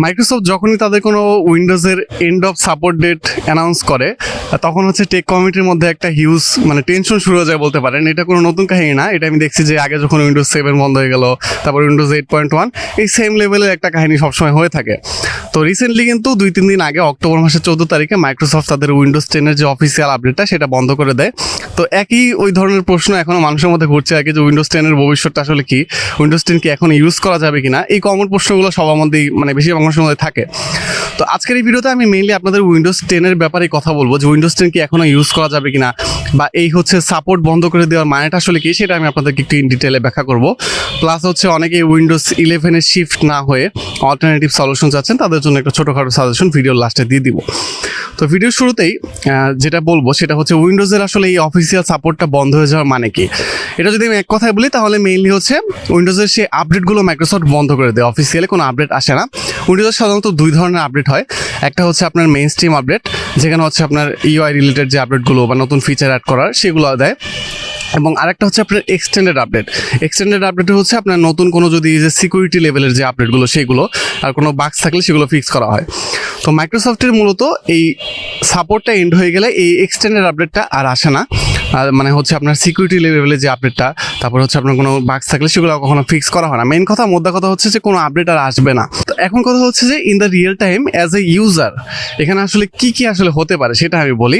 Microsoft যখনই তাদের কোনো উইন্ডোজের end of support date announce করে, তখন হচ্ছে টেক কমিটির মধ্যে একটা হিউজ মানে টেনশন শুরু হয়ে যায় বলতে পারেন। এটা কোনো নতুন কাহিনী না, এটা আমি দেখছি যে আগে যখন উইন্ডোজ সেভেন বন্ধ হয়ে গেল, তারপর উইন্ডোজ এইট পয়েন্ট ওয়ান এই সেম লেভেলের একটা কাহিনী সবসময় হয়ে থাকে। তো রিসেন্টলি কিন্তু দুই, তিন দিন আগে, অক্টোবর মাসের চোদ্দ তারিখে মাইক্রোসফট তাদের উইন্ডোজ টেনের যে অফিসিয়াল আপডেটটা সেটা বন্ধ করে দেয়। তো একই ওই ধরনের প্রশ্ন এখনও মানুষের মধ্যে ঘুরছে আগে যে উইন্ডোজ টেনের ভবিষ্যৎটা আসলে কি? উইন্ডোজ টেন কি এখন ইউজ করা যাবে কিনা? এই কমন প্রশ্নগুলো সবার মধ্যেই মানে বেশিরভাগ মানুষের মধ্যে থাকে। তো আজকের এই ভিডিওতে আমি মেইনলি আপনাদের উইন্ডোজ টেনের ব্যাপারে কথা বলব যে উইন্ডোজ টেন কি এখনও ইউজ করা যাবে কিনা বা এই হচ্ছে সাপোর্ট বন্ধ করে দেওয়ার মানেটা আসলে কি সেটা আমি আপনাদেরকে একটু ইন ডিটেলে ব্যাখ্যা করব। প্লাস হচ্ছে অনেকে উইন্ডোজ ইলেভেনের শিফট না হয়ে অল্টারনেটিভ সলিউশন চাচ্ছেন, তাদের জন্য একটা ছোটোখাটো সাজেশন ভিডিও লাস্টে দিয়ে দিব। তো ভিডিওর শুরুতেই যেটা বলব সেটা হচ্ছে উইন্ডোজের আসলে এই অফিসিয়াল সাপোর্টটা বন্ধ হয়ে যাওয়ার মানে কি? এটা যদি আমি এক কথায় বলি তাহলে মেইনলি হচ্ছে উইন্ডোজের সেই আপডেটগুলো মাইক্রোসফট বন্ধ করে দেয়। অফিসিয়ালি কোনো আপডেট আসে না। উইন্ডোজের সাধারণত দুই ধরনের আপডেট হয়। একটা হচ্ছে আপনার মেইন স্ট্রিম আপডেট যেখানে হচ্ছে আপনার ইউআই রিলেটেড যে আপডেটগুলো বা নতুন ফিচার অ্যাড করার, সেগুলো দেয়। এবং আরেকটা হচ্ছে আপনার এক্সটেন্ডেড আপডেট এক্সটেন্ডেড আপডেট হচ্ছে আপনার নতুন কোনো যদি যে সিকিউরিটি লেভেলের যে আপডেটগুলো সেগুলো, আর কোনো বাক্স থাকলে সেগুলো ফিক্স করা হয়। তো মাইক্রোসফটের মূলত এই সাপোর্টটা এন্ড হয়ে গেলে এই এক্সটেন্ডেড আপডেটটা আর আসে না। আর মানে হচ্ছে আপনার সিকিউরিটি লেভেলের যে আপডেটটা তারপর হচ্ছে আপনার কোনো বাক্স থাকলে সেগুলো কখনো ফিক্স করা হয় না। মেন কথা, মোদ্দা কথা হচ্ছে যে কোনো আপডেট আর আসবে না। তো এখন কথা হচ্ছে যে in the real time as a user এখানে আসলে কি কি আসলে হতে পারে সেটা আমি বলি।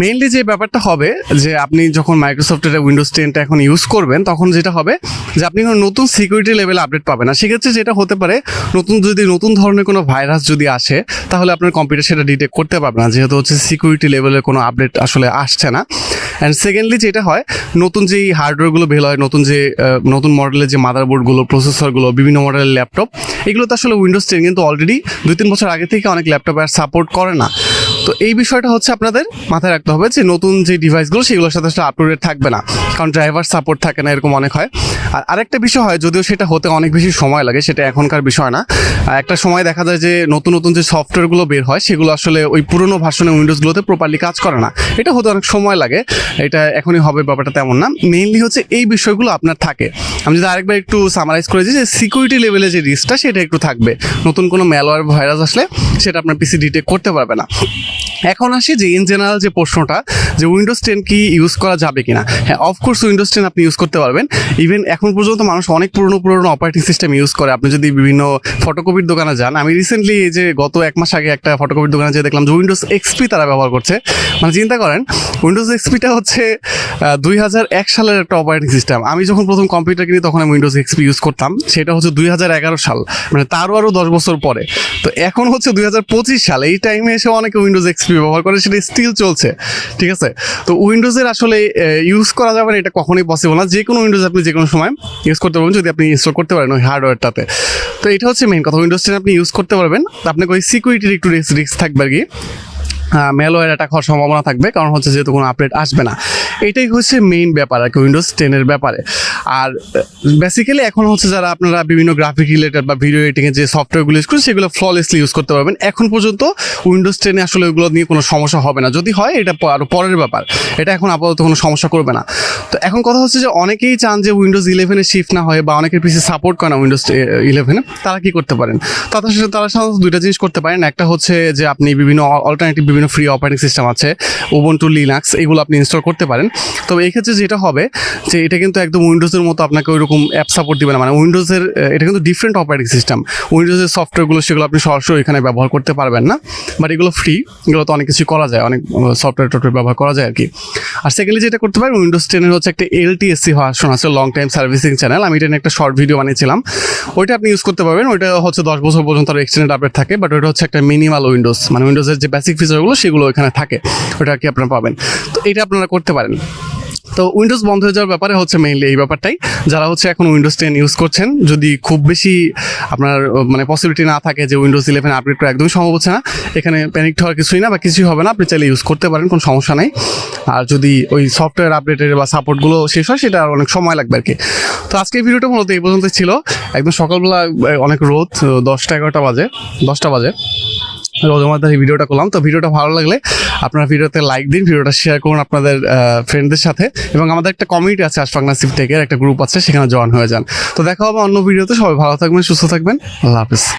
মেইনলি যে ব্যাপারটা হবে যে আপনি যখন মাইক্রোসফটের উইন্ডোজ টেনটা এখন ইউজ করবেন, তখন যেটা হবে যে আপনি কোনো নতুন সিকিউরিটি লেভেল আপডেট পাবেন। না সেক্ষেত্রে যেটা হতে পারে, নতুন যদি নতুন ধরনের কোনো ভাইরাস যদি আসে, তাহলে আপনার কম্পিউটার সেটা ডিটেক্ট করতে পারবে না। যেহেতু হচ্ছে সিকিউরিটি লেভেলের কোনো আপডেট আসলে আসছে না। অ্যান্ড সেকেন্ডলি যেটা হয়, নতুন যেই হার্ডওয়্যারগুলো বের হয়, নতুন যে নতুন মডেলের যে মাদারবোর্ডগুলো প্রসেসরগুলো বিভিন্ন মডেলের ল্যাপটপ এগুলো তো আসলে উইন্ডোজ টেন কিন্তু অলরেডি দুই তিন বছর আগে থেকে অনেক ল্যাপটপ আর সাপোর্ট করে না। তো এই বিষয়টা হচ্ছে আপনাদের মাথায় রাখতে হবে যে নতুন যে ডিভাইসগুলো সেগুলোর সাথে আসলে আপটুডেট থাকবে না। কারণ ড্রাইভার সাপোর্ট থাকে না, এরকম অনেক হয়। আর আরেকটা বিষয় হয়, যদিও সেটা হতে অনেক বেশি সময় লাগে, সেটা এখনকার বিষয় না। একটা সময় দেখা যায় যে নতুন নতুন যে সফটওয়্যারগুলো বের হয়, সেগুলো আসলে ওই পুরনো ভার্সনের উইন্ডোজগুলোতে প্রপারলি কাজ করে না। এটা হতে অনেক সময় লাগে, এটা এখনই হবে, ব্যাপারটা তেমন না। মেইনলি হচ্ছে এই বিষয়গুলো আপনার থাকে। আমি যদি আরেকবার একটু সামারাইজ করেছি যে সিকিউরিটি লেভেলে যে রিস্কটা সেটা একটু থাকবে। নতুন কোনো ম্যালওয়্যার ভাইরাস আসলে, সেটা আপনার পিসি ডিটেক্ট করতে পারবে না। এখন আসি যে ইন জেনারেল যে প্রশ্নটা, যে উইন্ডোজ টেন কি ইউজ করা যাবে কিনা? হ্যাঁ অফকোর্স উইন্ডোজ টেন আপনি ইউজ করতে পারবেন। ইভেন এখন পর্যন্ত মানুষ অনেক পুরনো পুরনো অপারেটিং সিস্টেম ইউজ করে। আপনি যদি বিভিন্ন ফটোকপির দোকানে যান, আমি রিসেন্টলি এই যে গত এক মাস আগে একটা ফটোকপির দোকানে যেয়ে দেখলাম যে উইন্ডোজ এক্সপি তারা ব্যবহার করছে। মানে চিন্তা করেন উইন্ডোজ এক্সপিটা হচ্ছে দুই হাজার এক সালের একটা অপারেটিং সিস্টেম আমি যখন প্রথম কম্পিউটার কিনি, তখন আমি উইন্ডোজ এক্সপি ইউজ করতাম। সেটা হচ্ছে দুই হাজার এগারো সাল। মানে তারও আরও দশ বছর পরে। তো এখন হচ্ছে দুই হাজার পঁচিশ সাল। এই টাইমে এসে অনেকে উইন্ডোজ এক্সপি ব্যবহার করে সেটা স্টিল চলছে, ঠিক আছে? তো উইন্ডোজের আসলে ইউজ করা যাবে না, এটা কখনোই পসিবল না। যে কোনো উইন্ডোজ আপনি যে কোনো সময় ইউজ করতে পারবেন, যদি আপনি ইনস্টল করতে পারেন ওই হার্ডওয়্যারটাতে তো এটা হচ্ছে মেইন কথা। উইন্ডোজ টেন আপনি ইউজ করতে পারবেন। আপনাকে ওই সিকিউরিটির একটু রিস্ক থাকবে আর কি। ম্যালওয়্যার অ্যাটাক হওয়ার সম্ভাবনা থাকবে, কারণ হচ্ছে যেহেতু কোনো আপডেট আসবে না। এটাই হচ্ছে মেইন ব্যাপার আর কি উইন্ডোজ টেনের ব্যাপারে। আর বেসিক্যালি এখন হচ্ছে যারা আপনারা বিভিন্ন গ্রাফিক রিলেটেড বা ভিডিও এডিটিংয়ের যে সফটওয়্যারগুলো ইউজ করেন, সেগুলো ফ্ললেসলি ইউজ করতে পারবেন। এখন পর্যন্ত উইন্ডোজ টেনে আসলে ওইগুলো নিয়ে কোনো সমস্যা হবে না। যদি হয়, এটা আরও পরের ব্যাপার। এটা এখন আপাতত কোনো সমস্যা করবে না। তো এখন কথা হচ্ছে যে, অনেকেই চান যে উইন্ডোজ ইলেভেনে শিফট না হয় বা অনেকের পিছিয়ে সাপোর্ট করে না উইন্ডোজ ইলেভেনে তারা কি করতে পারেন? তাদের সাথে, তারা সাধারণত দুইটা জিনিস করতে পারেন। একটা হচ্ছে যে, আপনি বিভিন্ন অল্টারনেটিভ বিভিন্ন ফ্রি অপারেটিং সিস্টেম আছে ওবন টু লিনাক্স এগুলো আপনি ইনস্টল করতে পারেন। তবে এই ক্ষেত্রে যেটা হবে, যে এটা কিন্তু একদম উইন্ডোজের মতো আপনাকে ওইরকম অ্যাপ সাপোর্ট দিবে না। মানে উইন্ডোজের এটা কিন্তু ডিফারেন্ট অপারেটিং সিস্টেম উইন্ডোজের সফটওয়্যারগুলো সেগুলো আপনি সরাসরি এখানে ব্যবহার করতে পারবেন না। বাট এগুলো ফ্রি এগুলো তো অনেক কিছু করা যায়, অনেক সফটওয়্যার টফটওয়্যার ব্যবহার করা যায় আর কি আর সেকেন্ডলি যেটা করতে পারেন উইন্ডোজ টেনের হচ্ছে একটা এলটিএসসি ভার্সন আছে লং টাইম সার্ভিসিং চ্যানেল আমি এটা নিয়ে একটা শর্ট ভিডিও বানিয়েছিলাম। ওইটা আপনি ইউজ করতে পারবেন। ওইটা হচ্ছে দশ বছর পর্যন্ত আর এক্সটেন্ডেড আপডেট থাকে বাট ওইটা হচ্ছে একটা মিনিমাল উইন্ডোজ মানে উইন্ডোজের যে বেসিক ফিচারগুলো সেগুলো এখানে থাকে। ওটা আর কি আপনারা পাবেন। এটা আপনারা করতে পারেন। তো উইন্ডোজ বন্ধ হয়ে যাওয়ার ব্যাপারে হচ্ছে মেইনলি এই ব্যাপারটাই। যারা হচ্ছে এখন উইন্ডোজ টেন ইউজ করছেন, যদি খুব বেশি আপনার মানে পসিবিলিটি না থাকে যে উইন্ডোজ ইলেভেন আপডেট করা একদমই সম্ভব হচ্ছে না, এখানে প্যানিক হওয়ার কিছুই না বা কিছুই হবে না, আপনি চাইলে ইউজ করতে পারেন, কোনো সমস্যা নেই। আর যদি ওই সফটওয়্যার আপডেটের বা সাপোর্টগুলো শেষ হয়, সেটা আর অনেক সময় লাগবে আর কি তো আজকে ভিডিওটা মূলত এই পর্যন্ত ছিল। একদম সকালবেলা অনেক রোদ, দশটা এগারোটা বাজে, দশটা বাজে। মধ্যে এই ভিডিওটা করলাম। তো ভিডিওটা ভালো লাগলে আপনারা ভিডিওতে লাইক দিন, ভিডিওটা শেয়ার করুন আপনাদের ফ্রেন্ডদের সাথে। এবং আমাদের একটা কমিউনিটি আছে, আশফাক নাসিফ টেকের একটা গ্রুপ আছে, সেখানে জয়েন হয়ে যান। তো দেখা হবে অন্য ভিডিওতে সবাই ভালো থাকবেন, সুস্থ থাকবেন। আল্লাহ হাফিজ।